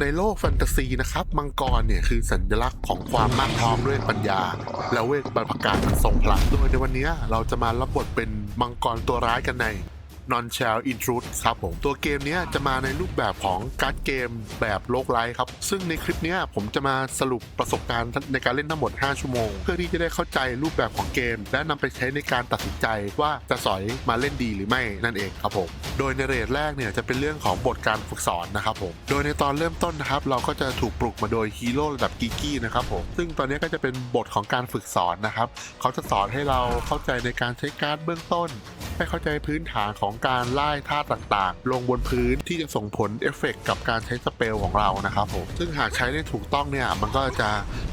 ในโลกแฟนตาซีนะครับมังกรเนี่ยคือสัญลักษณ์ของความมั่งพร้อมด้วยปัญญา และเวทบรรพการทรงพลังโดยในวันนี้เราจะมารับบทเป็นมังกรตัวร้ายกันใน Non Shell Intrude ครับผมตัวเกมนี้จะมาในรูปแบบของการ์ดเกมแบบโลกไลท์ครับ ซึ่งในคลิปนี้ผมจะมาสรุปประสบการณ์ในการเล่นทั้งหมด 5 ชั่วโมง เพื่อที่จะได้เข้าใจรูปแบบของเกม และนำไปใช้ในการตัดสินใจว่าจะสอยมาเล่นดีหรือไม่นั่นเองครับผมโดยในเรทแรกเนี่ยจะเป็นเรื่องของบทการฝึกสอนนะครับผมโดยในตอนเริ่มต้นนะครับเราก็จะถูกปลุกมาโดยฮีโร่ระดับกิกี้นะครับผมซึ่งตอนนี้ก็จะเป็นบทของการฝึกสอนนะครับเขาจะสอนให้เราเข้าใจในการใช้การ์ดเบื้องต้น ให้เข้าใจพื้นฐานของการไล่ท่าต่างๆ ลงบนพื้นที่จะส่งผลเอฟเฟกต์กับการใช้สเปลของเรานะครับผมซึ่งหากใช้ได้ถูกต้องเนี่ยมันก็จะ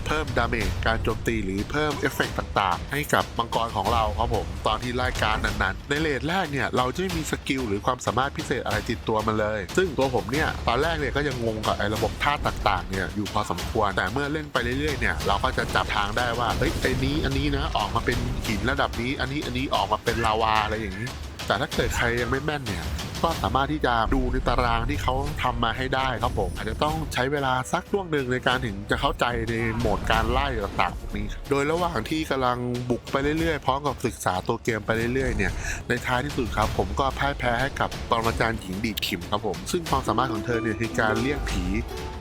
เพิ่มดาเมจการโจมตีหรือเพิ่มเอฟเฟกต์ต่างๆ ให้กับมังกรของเราครับผม ตอนที่ไล่การนั้นๆ ในเลทแรกเนี่ย เราจะไม่มีสกิลหรือความสามารถพิเศษอะไรติดตัวมาเลย ซึ่งตัวผมเนี่ย ตอนแรกเนี่ยก็ยังงงกับไอ้ระบบท่าต่างๆเนี่ยอยู่พอสมควร แต่เมื่อเล่นไปเรื่อยๆเนี่ยเราก็จะจับทางได้ว่าเฮ้ยไอ้นี้อันนี้นะออกมาเป็นหินระดับนี้ อันนี้อันนี้ออกมาเป็นลาวาอะไรอย่างนี้ แต่ถ้าเกิดใครยังไม่แม่นเนี่ย ก็สามารถที่จะดูในตารางที่เขาทำมาให้ได้ครับผมอาจจะต้องใช้เวลาสักช่วงหนึ่งในการถึงจะเข้าใจในโหมดการไล่ต่างๆนี้ โดยระหว่างที่กำลังบุกไปเรื่อยๆพร้อมกับศึกษาตัวเกมไปเรื่อยๆเนี่ยในท้ายที่สุดครับ ผมก็พ่ายแพ้ให้กับปรมาจารย์หญิงดีดขิมครับผม ซึ่งความสามารถของเธอเนี่ยคือการเรียกผี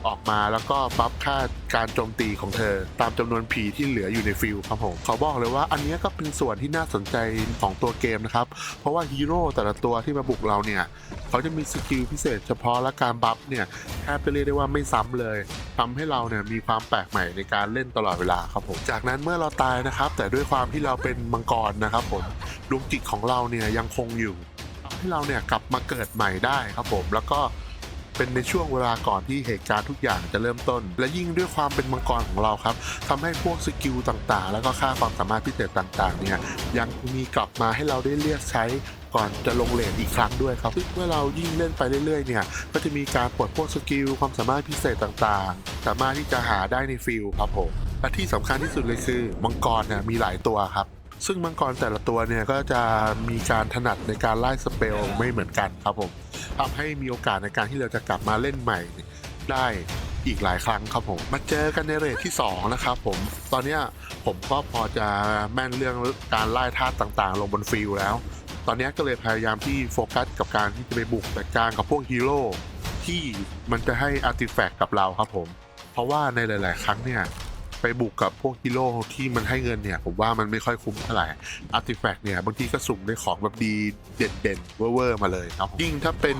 ออกมาแล้วก็บัฟค่าการโจมตีของเธอ ตามจำนวนผีที่เหลืออยู่ในฟิลครับผมเขาบอกเลยว่าอันนี้ก็เป็นส่วนที่น่าสนใจของตัวเกมนะครับ เพราะว่าฮีโร่แต่ละตัวที่มาบุกเราเนี่ยเขาจะมีสกิลพิเศษเฉพาะและการบัฟเนี่ยแทบจะเรียกได้ว่าไม่ซ้ำเลยทำให้เราเนี่ยมีความแปลกใหม่ในการเล่นตลอดเวลาครับผมจากนั้นเมื่อเราตายนะครับ แต่ด้วยความที่เราเป็นมังกรนะครับผมดวงจิตของเราเนี่ยยังคงอยู่ทำให้เราเนี่ยกลับมาเกิดใหม่ได้ครับผมแล้วก็ เป็นในช่วงเวลาก่อนที่เหตุการณ์ทุกอย่างจะเริ่มต้น และยิ่งด้วยความเป็นมังกรของเราครับทำให้พวกสกิลต่างๆ แล้วก็ค่าความสามารถพิเศษต่างๆเนี่ยยังมีกลับมาให้เราได้เลือกใช้ก่อนจะลงเลนอีกครั้งด้วยครับซึ่งเมื่อเรายิ่งเล่นไปเรื่อยๆเนี่ยก็จะมีการปลดพวกสกิลความสามารถพิเศษต่างๆ สามารถที่จะหาได้ในฟิลครับผมและที่สำคัญที่สุดเลยคือมังกรเนี่ยมีหลายตัวครับซึ่งมังกรแต่ละตัวเนี่ยก็จะมีการถนัดในการไล่สเปลไม่เหมือนกันครับผม ทำให้มีโอกาสในการที่เราจะกลับมาเล่นใหม่ได้อีกหลายครั้งครับผมมาเจอกันในเรทที่ 2 นะครับผมตอนนี้ผมก็พอจะแม่นเรื่องการไล่ท่าต่างๆ ลงบนฟิลแล้ว ตอนนี้ก็เลยพยายามที่โฟกัสกับการที่จะไปบุกจัดการกับพวกฮีโร่ที่มันจะให้อาร์ติแฟกต์กับเราครับผม เพราะว่าในหลาย ๆ ครั้งเนี่ย ไปบุกกับพวกฮีโร่ที่มันให้เงินเนี่ย ผมว่ามันไม่ค่อยคุ้มเท่าไหร่อาร์ติแฟกต์เนี่ย บางทีก็สุ่มได้ของแบบดีเด่นๆเวอร์ๆมาเลยครับยิ่งถ้าเป็น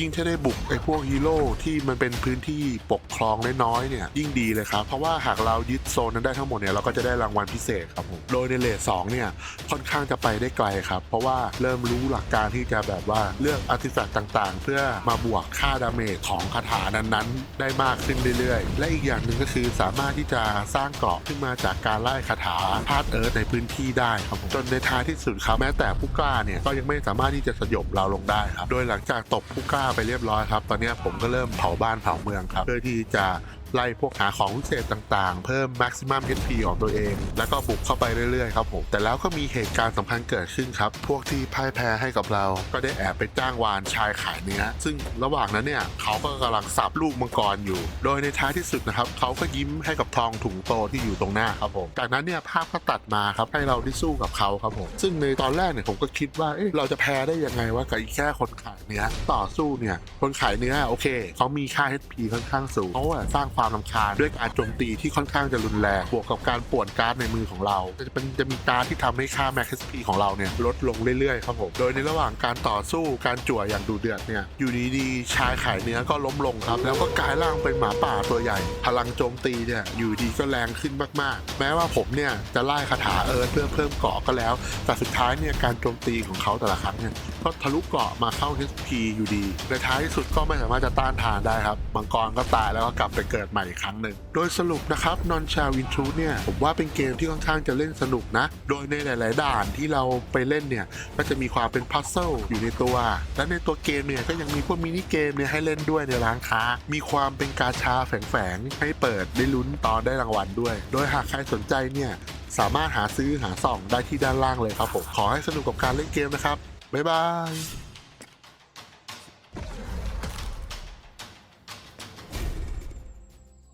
ยิ่งถ้าได้บุกไอ้พวกฮีโร่ที่มันเป็นพื้นที่ปกครองน้อยๆเนี่ยยิ่งดีเลยครับ เพราะว่าหากเรายึดโซนนั้นได้ทั้งหมดเนี่ยเราก็จะได้รางวัลพิเศษครับผมโดยในเลทสองเนี่ยค่อนข้างจะไปได้ไกลครับ เพราะว่าเริ่มรู้หลักการที่จะแบบว่าเลือกอาร์ติแฟกต์ต่างๆ เพื่อมาบวกค่าดาเมจของคาถานั้นๆ ได้มากขึ้นเรื่อยๆ และอีกอย่างหนึ่งก็คือสามารถที่จะสร้างเกราะขึ้นมาจากการไล่คาถาพาดเอิร์ธในพื้นที่ได้ครับผมจนในท้ายที่สุดครับแม้แต่ผู้กล้าเนี่ยก็ยังไม่สามารถที่จะสยบเราลงได้ครับโดยหลังจากตบผู้กล้าไปเรียบร้อยครับ ตอนนี้ผมก็เริ่มเผาบ้านเผาเมืองครับเพื่อที่จะ ไล่พวกหาของพิเศษต่างๆ เพิ่ม maximum HP ของตัวเอง แล้วก็บุกเข้าไปเรื่อยๆครับผมแต่แล้วก็มีเหตุการณ์สำคัญเกิดขึ้นครับ พวกที่พ่ายแพ้ให้กับเรา ก็ได้แอบไปจ้างวานชายขายเนื้อซึ่งระหว่างนั้นเนี่ยเขาก็กำลังสับลูกมังกรอยู่ โดยในท้ายที่สุดนะครับเขาก็ยิ้มให้กับทองถุงโตที่อยู่ตรงหน้าครับผมจากนั้นเนี่ยภาพก็ตัดมาครับให้เราได้สู้กับเขาครับผมซึ่งในตอนแรกเนี่ยผมก็คิดว่าเอ๊ะเราจะแพ้ได้ยังไงวะกับอีกแค่คนขายเนื้อต่อสู้เนี่ยคนขายเนื้อโอเคเขามีค่า HP ค่อนข้างสูงเขาอะสร้างความรำคาญ ด้วยการโจมตีที่ค่อนข้างจะรุนแรงบวกกับการป่วนการ์ดในมือของเราจะเป็นจะมีการ์ดที่ทำให้ค่า Max HP ของเราเนี่ยลดลงเรื่อยๆครับผมโดยในระหว่างการต่อสู้การจั่วอย่างดูเดือดเนี่ยอยู่ดีๆชายขายเนื้อก็ล้มลงครับ แล้วก็กลายร่างเป็นหมาป่าตัวใหญ่ พลังโจมตีเนี่ยอยู่ดีก็แรงขึ้นมากๆ แม้ว่าผมเนี่ยจะไล่คาถาเอิร์ธเพื่อเพิ่มเกาะก็แล้ว แต่สุดท้ายเนี่ยการโจมตีของเขาแต่ละครั้งเนี่ยก็ทะลุเกาะมาเข้า HP อยู่ดีในท้ายที่สุดก็ไม่สามารถจะต้านทานได้ครับมังกรก็ตายแล้วก็กลับไปเกิดใหม่อีกครั้งหนึ่ง โดยสรุปนะครับนอนชาวินทูเนี่ยผมว่าเป็นเกมที่ค่อนข้างจะเล่นสนุกนะ โดยในหลาย ๆ ด่านที่เราไปเล่นเนี่ยก็จะมีความเป็นพัซเซิลอยู่ในตัว และในตัวเกมเนี่ยก็ยังมีพวกมินิเกมเนี่ยให้เล่นด้วยในร้านค้า มีความเป็นกาชาแฝง ๆ ให้เปิดได้ลุ้นตอนได้รางวัลด้วย โดยหากใครสนใจเนี่ยสามารถหาซื้อหาส่องได้ที่ด้านล่างเลยครับผมขอให้สนุกกับการเล่นเกมนะครับบ๊ายบาย